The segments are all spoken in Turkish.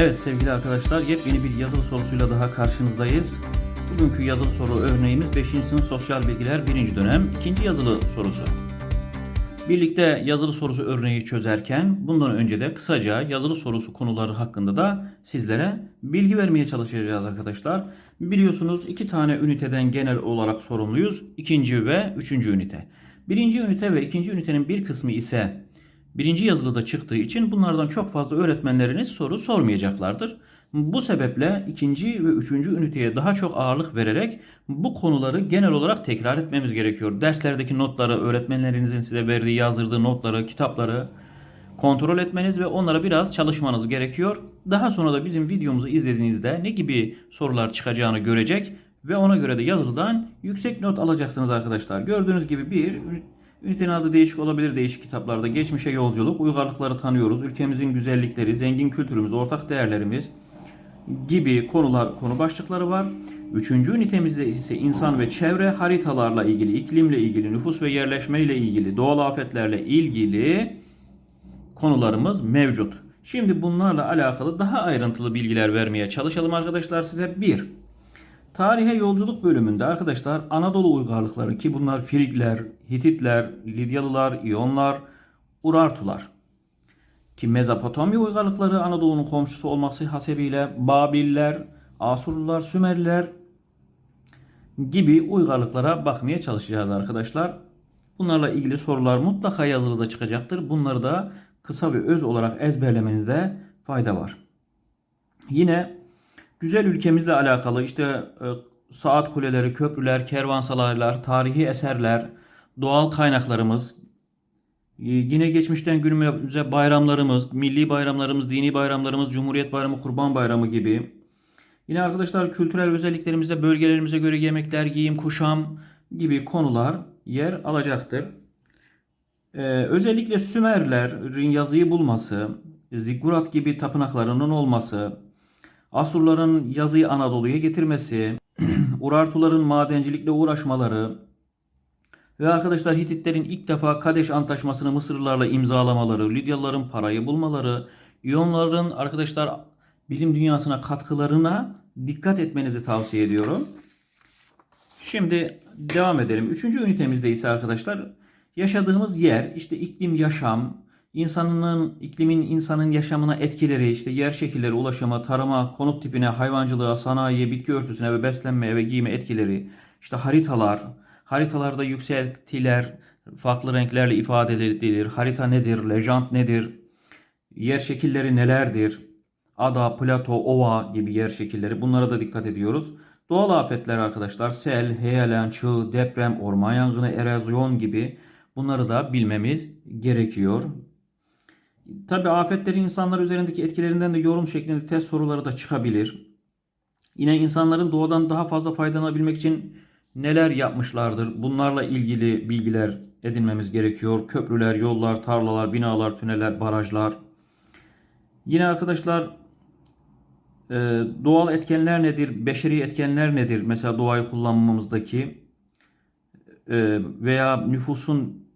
Evet sevgili arkadaşlar yepyeni bir yazılı sorusuyla daha karşınızdayız. Bugünkü yazılı soru örneğimiz 5. sınıf sosyal bilgiler 1. dönem 2. yazılı sorusu. Birlikte yazılı sorusu örneği çözerken bundan önce de kısaca yazılı sorusu konuları hakkında da sizlere bilgi vermeye çalışacağız arkadaşlar. Biliyorsunuz iki tane üniteden genel olarak sorumluyuz. İkinci ve üçüncü ünite. Birinci ünite ve ikinci ünitenin bir kısmı ise birinci yazılıda çıktığı için bunlardan çok fazla öğretmenleriniz soru sormayacaklardır. Bu sebeple ikinci ve üçüncü üniteye daha çok ağırlık vererek bu konuları genel olarak tekrar etmemiz gerekiyor. Derslerdeki notları, öğretmenlerinizin size verdiği, yazdırdığı notları, kitapları kontrol etmeniz ve onlara biraz çalışmanız gerekiyor. Daha sonra da bizim videomuzu izlediğinizde ne gibi sorular çıkacağını görecek ve ona göre de yazılıdan yüksek not alacaksınız arkadaşlar. Gördüğünüz gibi bir ünitenin adı değişik olabilir değişik kitaplarda. Geçmişe yolculuk, uygarlıkları tanıyoruz, ülkemizin güzellikleri, zengin kültürümüz, ortak değerlerimiz gibi konular konu başlıkları var. Üçüncü ünitemizde ise insan ve çevre haritalarla ilgili, iklimle ilgili, nüfus ve yerleşme ile ilgili, doğal afetlerle ilgili konularımız mevcut. Şimdi bunlarla alakalı daha ayrıntılı bilgiler vermeye çalışalım arkadaşlar size. Bir, Tarihe yolculuk bölümünde arkadaşlar Anadolu uygarlıkları ki bunlar Frigler, Hititler, Lidyalılar, İyonlar, Urartular ki Mezopotamya uygarlıkları Anadolu'nun komşusu olması hasebiyle Babiller, Asurlular, Sümerliler gibi uygarlıklara bakmaya çalışacağız arkadaşlar. Bunlarla ilgili sorular mutlaka yazılıda çıkacaktır. Bunları da kısa ve öz olarak ezberlemenizde fayda var. Yine güzel ülkemizle alakalı işte e, saat kuleleri, köprüler, kervansalaylar, tarihi eserler, doğal kaynaklarımız, e, Yine geçmişten günümüze bayramlarımız, milli bayramlarımız, dini bayramlarımız, Cumhuriyet Bayramı, Kurban Bayramı gibi. Yine arkadaşlar kültürel özelliklerimizde bölgelerimize göre yemekler, giyim, kuşam gibi konular yer alacaktır. Ee, özellikle Sümerlerin yazıyı bulması, Ziggurat gibi tapınaklarının olması, Asurların yazıyı Anadolu'ya getirmesi, Urartuların madencilikle uğraşmaları, ve arkadaşlar Hititlerin ilk defa Kadeş Antlaşması'nı Mısırlılarla imzalamaları, Lidyalıların parayı bulmaları, İyonların arkadaşlar bilim dünyasına katkılarına dikkat etmenizi tavsiye ediyorum. Şimdi devam edelim. Üçüncü ünitemizde ise arkadaşlar yaşadığımız yer, işte iklim, yaşam, insanın, iklimin insanın yaşamına etkileri, işte yer şekilleri, ulaşıma, tarıma, konut tipine, hayvancılığa, sanayiye, bitki örtüsüne ve beslenmeye ve giyime etkileri, işte haritalar, Haritalarda yükseltiler farklı renklerle ifade edilir. Harita nedir? Lejant nedir? Yer şekilleri nelerdir? Ada, plato, ova gibi yer şekilleri. Bunlara da dikkat ediyoruz. Doğal afetler arkadaşlar sel, heyelan, çığ, deprem, orman yangını, erozyon gibi bunları da bilmemiz gerekiyor. Tabi afetlerin insanlar üzerindeki etkilerinden de yorum şeklinde test soruları da çıkabilir. Yine insanların doğadan daha fazla faydalanabilmek için neler yapmışlardır? Bunlarla ilgili bilgiler edinmemiz gerekiyor. Köprüler, yollar, tarlalar, binalar, tüneller, barajlar. Yine arkadaşlar e, doğal etkenler nedir? Beşeri etkenler nedir? Mesela doğayı kullanmamızdaki e, veya nüfusun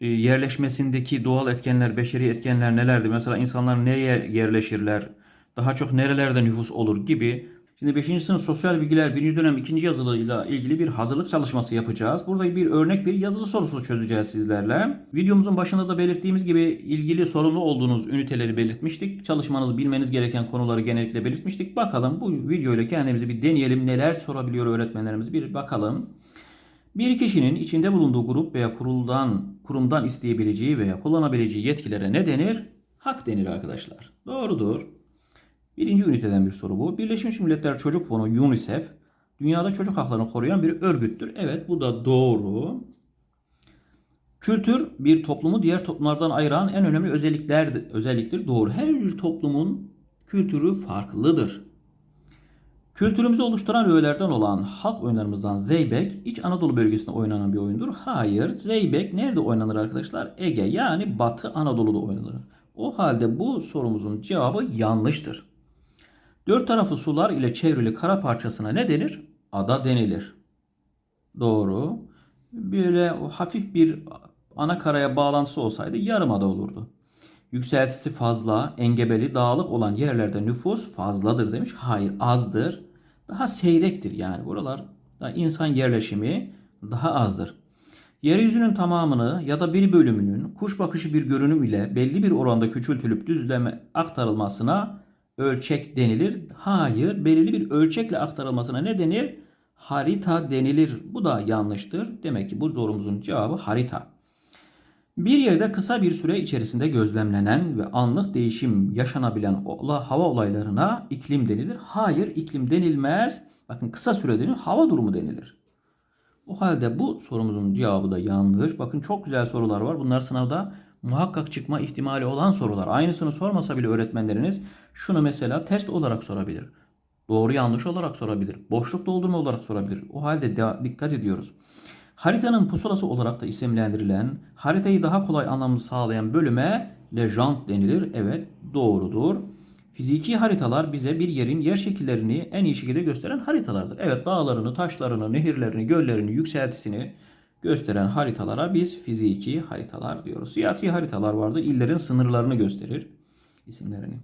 yerleşmesindeki doğal etkenler, beşeri etkenler nelerdir? Mesela insanlar nereye yerleşirler? Daha çok nerelerde nüfus olur gibi Şimdi 5. sınıf sosyal bilgiler 1. dönem 2. yazılıyla ilgili bir hazırlık çalışması yapacağız. Burada bir örnek bir yazılı sorusu çözeceğiz sizlerle. Videomuzun başında da belirttiğimiz gibi ilgili sorumlu olduğunuz üniteleri belirtmiştik. Çalışmanızı bilmeniz gereken konuları genellikle belirtmiştik. Bakalım bu videoyla kendimizi bir deneyelim. Neler sorabiliyor öğretmenlerimiz bir bakalım. Bir kişinin içinde bulunduğu grup veya kuruldan, kurumdan isteyebileceği veya kullanabileceği yetkilere ne denir? Hak denir arkadaşlar. Doğrudur. Birinci üniteden bir soru bu. Birleşmiş Milletler Çocuk Fonu UNICEF dünyada çocuk haklarını koruyan bir örgüttür. Evet bu da doğru. Kültür bir toplumu diğer toplumlardan ayıran en önemli özellikler özelliktir. Doğru. Her bir toplumun kültürü farklıdır. Kültürümüzü oluşturan öğelerden olan halk oyunlarımızdan Zeybek İç Anadolu bölgesinde oynanan bir oyundur. Hayır, Zeybek nerede oynanır arkadaşlar? Ege yani Batı Anadolu'da oynanır. O halde bu sorumuzun cevabı yanlıştır. Dört tarafı sular ile çevrili kara parçasına ne denir? Ada denilir. Doğru. Böyle hafif bir ana karaya bağlantısı olsaydı yarım ada olurdu. Yükseltisi fazla, engebeli, dağlık olan yerlerde nüfus fazladır demiş. Hayır azdır. Daha seyrektir yani buralarda insan yerleşimi daha azdır. Yeryüzünün tamamını ya da bir bölümünün kuş bakışı bir görünüm ile belli bir oranda küçültülüp düzleme aktarılmasına ölçek denilir. Hayır, belirli bir ölçekle aktarılmasına ne denir? Harita denilir. Bu da yanlıştır. Demek ki bu sorumuzun cevabı harita. Bir yerde kısa bir süre içerisinde gözlemlenen ve anlık değişim yaşanabilen hava olaylarına iklim denilir. Hayır, iklim denilmez. Bakın kısa süre denilir, hava durumu denilir. O halde bu sorumuzun cevabı da yanlış. Bakın çok güzel sorular var. Bunlar sınavda muhakkak çıkma ihtimali olan sorular. Aynısını sormasa bile öğretmenleriniz şunu mesela test olarak sorabilir. Doğru yanlış olarak sorabilir. Boşluk doldurma olarak sorabilir. O halde de- dikkat ediyoruz. Haritanın pusulası olarak da isimlendirilen, haritayı daha kolay anlamını sağlayan bölüme lejant denilir. Evet, doğrudur. Fiziki haritalar bize bir yerin yer şekillerini en iyi şekilde gösteren haritalardır. Evet, dağlarını, taşlarını, nehirlerini, göllerini, yükseltisini gösteren haritalara biz fiziki haritalar diyoruz. Siyasi haritalar vardır. illerin sınırlarını gösterir isimlerini.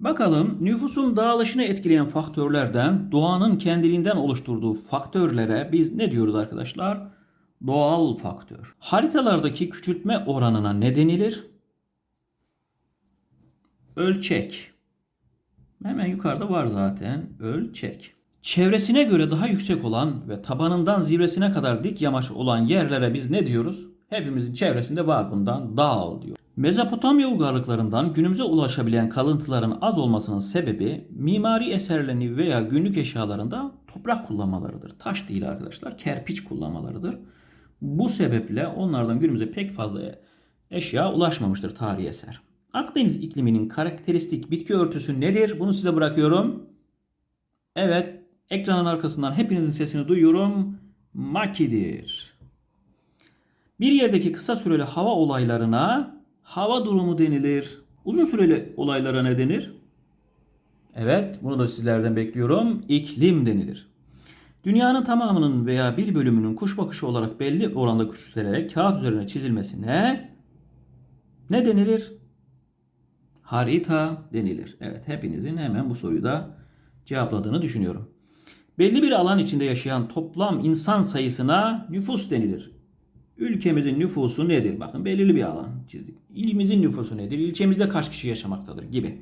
Bakalım nüfusun dağılışını etkileyen faktörlerden doğanın kendiliğinden oluşturduğu faktörlere biz ne diyoruz arkadaşlar? Doğal faktör. Haritalardaki küçültme oranına ne denilir? Ölçek. Hemen yukarıda var zaten ölçek. Çevresine göre daha yüksek olan ve tabanından zirvesine kadar dik yamaç olan yerlere biz ne diyoruz? Hepimizin çevresinde var bundan dağ diyor. Mezopotamya uygarlıklarından günümüze ulaşabilen kalıntıların az olmasının sebebi mimari eserlerini veya günlük eşyalarında toprak kullanmalarıdır. Taş değil arkadaşlar, kerpiç kullanmalarıdır. Bu sebeple onlardan günümüze pek fazla eşya ulaşmamıştır tarihi eser. Akdeniz ikliminin karakteristik bitki örtüsü nedir? Bunu size bırakıyorum. Evet, ekranın arkasından hepinizin sesini duyuyorum. Makidir. Bir yerdeki kısa süreli hava olaylarına hava durumu denilir. Uzun süreli olaylara ne denir? Evet, bunu da sizlerden bekliyorum. İklim denilir. Dünyanın tamamının veya bir bölümünün kuş bakışı olarak belli oranda küçültülerek kağıt üzerine çizilmesine ne denilir? Harita denilir. Evet, hepinizin hemen bu soruyu da cevapladığını düşünüyorum. Belli bir alan içinde yaşayan toplam insan sayısına nüfus denilir. Ülkemizin nüfusu nedir? Bakın belirli bir alan çizdik. İlimizin nüfusu nedir? İlçemizde kaç kişi yaşamaktadır gibi.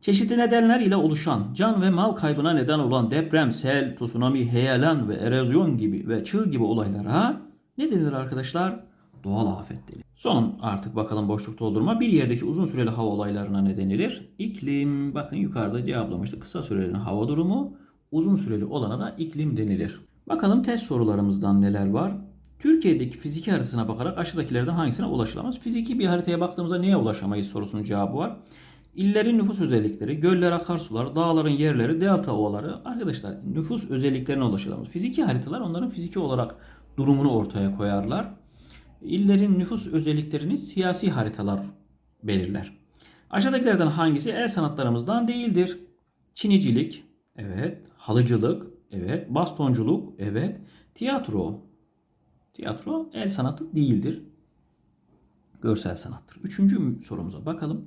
Çeşitli nedenler ile oluşan can ve mal kaybına neden olan deprem, sel, tsunami, heyelan ve erozyon gibi ve çığ gibi olaylara ne denilir arkadaşlar? Doğal afet denilir. Son artık bakalım boşluk doldurma. Bir yerdeki uzun süreli hava olaylarına ne denilir? İklim. Bakın yukarıda cevaplamıştık. Kısa süreli hava durumu, uzun süreli olana da iklim denilir. Bakalım test sorularımızdan neler var? Türkiye'deki fiziki haritasına bakarak aşağıdakilerden hangisine ulaşılamaz? Fiziki bir haritaya baktığımızda niye ulaşamayız sorusunun cevabı var. İllerin nüfus özellikleri, göller, akarsular, dağların yerleri, delta ovaları. Arkadaşlar nüfus özelliklerine ulaşılamaz. Fiziki haritalar onların fiziki olarak durumunu ortaya koyarlar. İllerin nüfus özelliklerini siyasi haritalar belirler. Aşağıdakilerden hangisi el sanatlarımızdan değildir? Çinicilik, evet. Halıcılık, evet. Bastonculuk, evet. Tiyatro, Tiyatro el sanatı değildir. Görsel sanattır. Üçüncü sorumuza bakalım.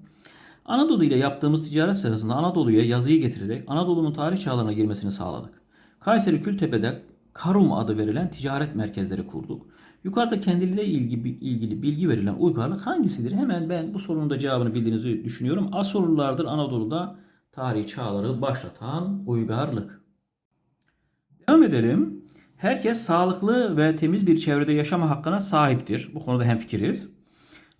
Anadolu ile yaptığımız ticaret sırasında Anadolu'ya yazıyı getirerek Anadolu'nun tarih çağlarına girmesini sağladık. Kayseri Kültepe'de Karum adı verilen ticaret merkezleri kurduk. Yukarıda kendileriyle ilgili, ilgili bilgi verilen uygarlık hangisidir? Hemen ben bu sorunun da cevabını bildiğinizi düşünüyorum. Asurlulardır Anadolu'da tarihi çağları başlatan uygarlık. Devam edelim. Herkes sağlıklı ve temiz bir çevrede yaşama hakkına sahiptir. Bu konuda hemfikiriz.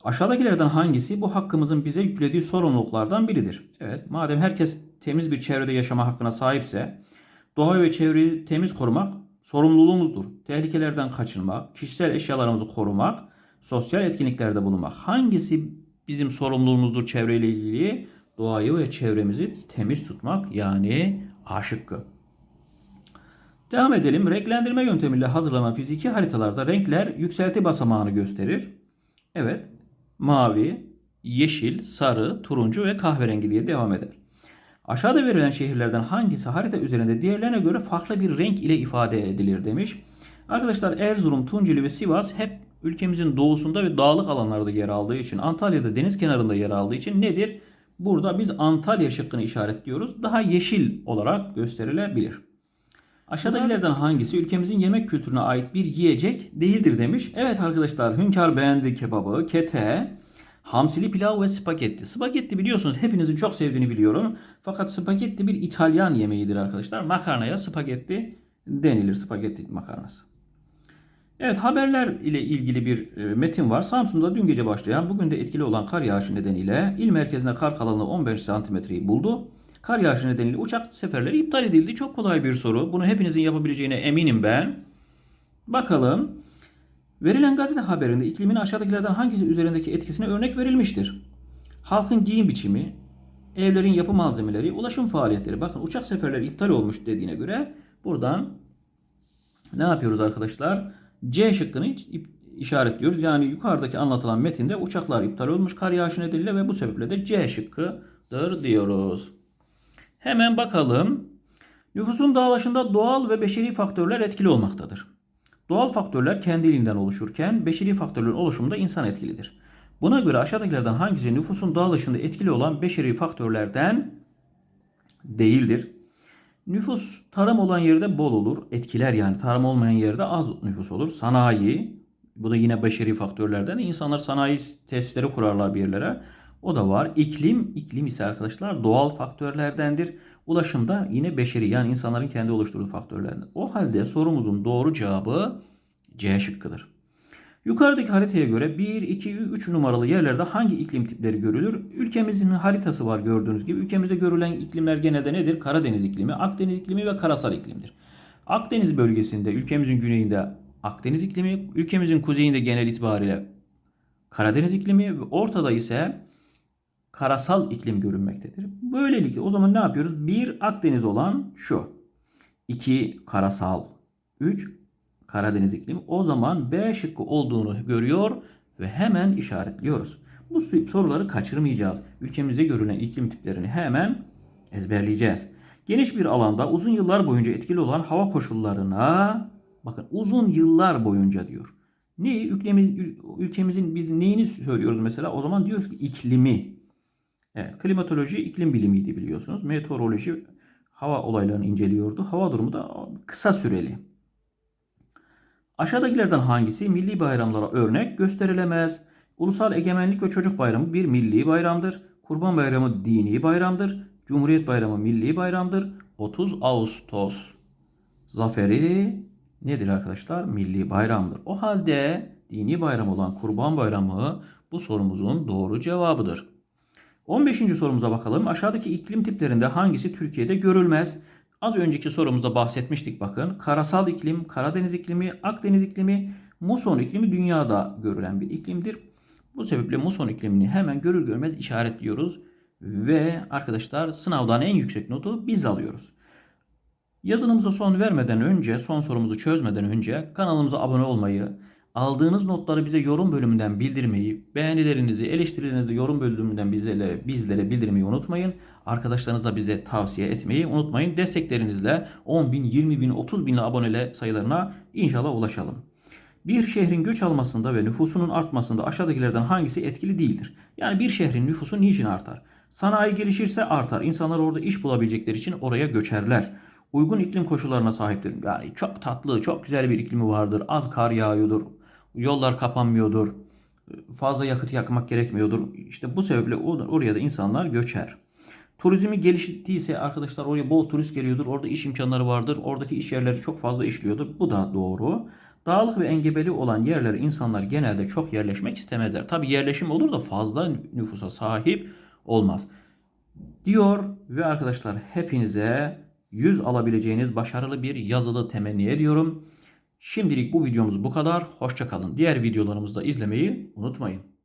Aşağıdakilerden hangisi bu hakkımızın bize yüklediği sorumluluklardan biridir? Evet, madem herkes temiz bir çevrede yaşama hakkına sahipse, doğayı ve çevreyi temiz korumak sorumluluğumuzdur. Tehlikelerden kaçınmak, kişisel eşyalarımızı korumak, sosyal etkinliklerde bulunmak. Hangisi bizim sorumluluğumuzdur çevreyle ilgili? Doğayı ve çevremizi temiz tutmak yani A şıkkı. Devam edelim. Renklendirme yöntemiyle hazırlanan fiziki haritalarda renkler yükselti basamağını gösterir. Evet. Mavi, yeşil, sarı, turuncu ve kahverengi diye devam eder. Aşağıda verilen şehirlerden hangisi harita üzerinde diğerlerine göre farklı bir renk ile ifade edilir demiş. Arkadaşlar Erzurum, Tunceli ve Sivas hep ülkemizin doğusunda ve dağlık alanlarda yer aldığı için Antalya'da deniz kenarında yer aldığı için nedir? Burada biz Antalya şıkkını işaretliyoruz. Daha yeşil olarak gösterilebilir. Aşağıdakilerden hangisi ülkemizin yemek kültürüne ait bir yiyecek değildir demiş. Evet arkadaşlar hünkâr beğendi kebabı, kete, hamsili pilav ve spagetti. Spagetti biliyorsunuz hepinizin çok sevdiğini biliyorum. Fakat spagetti bir İtalyan yemeğidir arkadaşlar. Makarnaya spagetti denilir spagetti makarnası. Evet haberler ile ilgili bir e, metin var. Samsun'da dün gece başlayan bugün de etkili olan kar yağışı nedeniyle il merkezine kar kalınlığı 15 santimetreyi buldu. Kar yağışı nedeniyle uçak seferleri iptal edildi. Çok kolay bir soru. Bunu hepinizin yapabileceğine eminim ben. Bakalım. Verilen gazete haberinde iklimin aşağıdakilerden hangisi üzerindeki etkisine örnek verilmiştir? Halkın giyim biçimi, evlerin yapı malzemeleri, ulaşım faaliyetleri. Bakın uçak seferleri iptal olmuş dediğine göre buradan ne yapıyoruz arkadaşlar? C şıkkını işaretliyoruz. Yani yukarıdaki anlatılan metinde uçaklar iptal olmuş kar yağışı nedeniyle ve bu sebeple de C şıkkıdır diyoruz. Hemen bakalım. Nüfusun dağılışında doğal ve beşeri faktörler etkili olmaktadır. Doğal faktörler kendiliğinden oluşurken beşeri faktörlerin oluşumunda insan etkilidir. Buna göre aşağıdakilerden hangisi nüfusun dağılışında etkili olan beşeri faktörlerden değildir? Nüfus tarım olan yerde bol olur. Etkiler yani tarım olmayan yerde az nüfus olur. Sanayi bu da yine beşeri faktörlerden. İnsanlar sanayi tesisleri kurarlar bir yerlere. O da var. İklim, iklim ise arkadaşlar doğal faktörlerdendir. Ulaşım da yine beşeri yani insanların kendi oluşturduğu faktörlerden. O halde sorumuzun doğru cevabı C şıkkıdır. Yukarıdaki haritaya göre 1, 2, 3 numaralı yerlerde hangi iklim tipleri görülür? Ülkemizin haritası var gördüğünüz gibi. Ülkemizde görülen iklimler genelde nedir? Karadeniz iklimi, Akdeniz iklimi ve karasal iklimdir. Akdeniz bölgesinde, ülkemizin güneyinde Akdeniz iklimi, ülkemizin kuzeyinde genel itibariyle Karadeniz iklimi ve ortada ise karasal iklim görünmektedir. Böylelikle o zaman ne yapıyoruz? Bir Akdeniz olan şu. 2 karasal. 3 Karadeniz iklimi. O zaman B şıkkı olduğunu görüyor ve hemen işaretliyoruz. Bu soruları kaçırmayacağız. Ülkemizde görülen iklim tiplerini hemen ezberleyeceğiz. Geniş bir alanda uzun yıllar boyunca etkili olan hava koşullarına bakın uzun yıllar boyunca diyor. Ne ülkemiz, ülkemizin biz neyini söylüyoruz mesela? O zaman diyoruz ki iklimi. Evet, klimatoloji iklim bilimiydi biliyorsunuz. Meteoroloji hava olaylarını inceliyordu. Hava durumu da kısa süreli. Aşağıdakilerden hangisi milli bayramlara örnek gösterilemez? Ulusal Egemenlik ve Çocuk Bayramı bir milli bayramdır. Kurban Bayramı dini bayramdır. Cumhuriyet Bayramı milli bayramdır. 30 Ağustos zaferi nedir arkadaşlar? Milli bayramdır. O halde dini bayram olan Kurban Bayramı bu sorumuzun doğru cevabıdır. 15. sorumuza bakalım. Aşağıdaki iklim tiplerinde hangisi Türkiye'de görülmez? Az önceki sorumuzda bahsetmiştik bakın. Karasal iklim, Karadeniz iklimi, Akdeniz iklimi, muson iklimi dünyada görülen bir iklimdir. Bu sebeple muson iklimini hemen görür görmez işaretliyoruz. Ve arkadaşlar sınavdan en yüksek notu biz alıyoruz. Yazılımıza son vermeden önce, son sorumuzu çözmeden önce kanalımıza abone olmayı, aldığınız notları bize yorum bölümünden bildirmeyi, beğenilerinizi, eleştirilerinizi yorum bölümünden bizlere, bizlere bildirmeyi unutmayın. Arkadaşlarınıza bize tavsiye etmeyi unutmayın. Desteklerinizle 10 bin, 20 bin, 30 bin abonele sayılarına inşallah ulaşalım. Bir şehrin göç almasında ve nüfusunun artmasında aşağıdakilerden hangisi etkili değildir? Yani bir şehrin nüfusu niçin artar? Sanayi gelişirse artar. İnsanlar orada iş bulabilecekleri için oraya göçerler. Uygun iklim koşullarına sahiptir. Yani çok tatlı, çok güzel bir iklimi vardır. Az kar yağıyordur. Yollar kapanmıyordur. Fazla yakıt yakmak gerekmiyordur. İşte bu sebeple oraya da insanlar göçer. Turizmi geliştiyse arkadaşlar oraya bol turist geliyordur. Orada iş imkanları vardır. Oradaki iş yerleri çok fazla işliyordur. Bu da doğru. Dağlık ve engebeli olan yerlere insanlar genelde çok yerleşmek istemezler. Tabi yerleşim olur da fazla nüfusa sahip olmaz. Diyor ve arkadaşlar hepinize 100 alabileceğiniz başarılı bir yazılı temenni ediyorum. Şimdilik bu videomuz bu kadar. Hoşçakalın. Diğer videolarımızı da izlemeyi unutmayın.